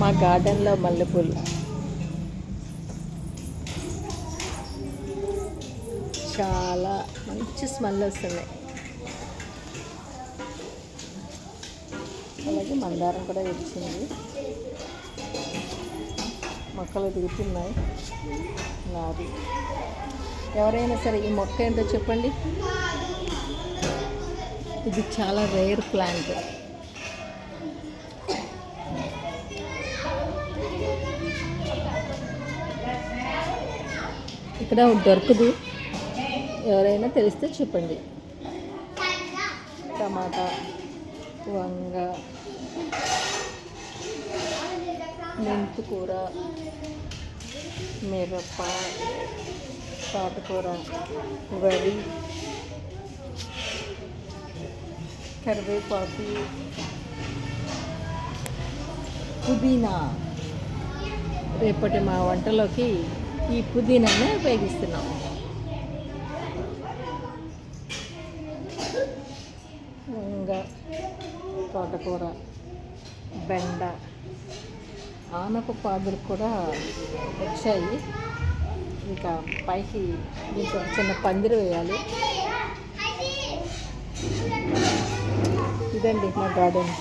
మా గార్డెన్లో మల్లెపూలు. చాలా మంచి స్మెల్ వస్తున్నాయి అలాగే మందారం కూడా వచ్చింది మొక్కలు దిగుతున్నాయి నాది. ఎవరైనా సరే ఈ మొక్క ఏంటో చెప్పండి. ఇది చాలా రేర్ ప్లాంట్. ఇక్కడ దొరకదు. ఎవరైనా తెలిస్తే చెప్పండి. టమాటా వంగ మెంతు కూర మిరప తోటకూర వరి కరివేపాకు పుదీనా. రేపటి మా వంటలోకి ఈ పుదీనానే ఉపయోగిస్తున్నాం వంగ తోటకూర బెండ ఆనప పాదులు కూడా వచ్చాయి. ఇంకా పైకి ఇంకా చిన్న పందిరి వేయాలి. ఇదండి మా గార్డెన్.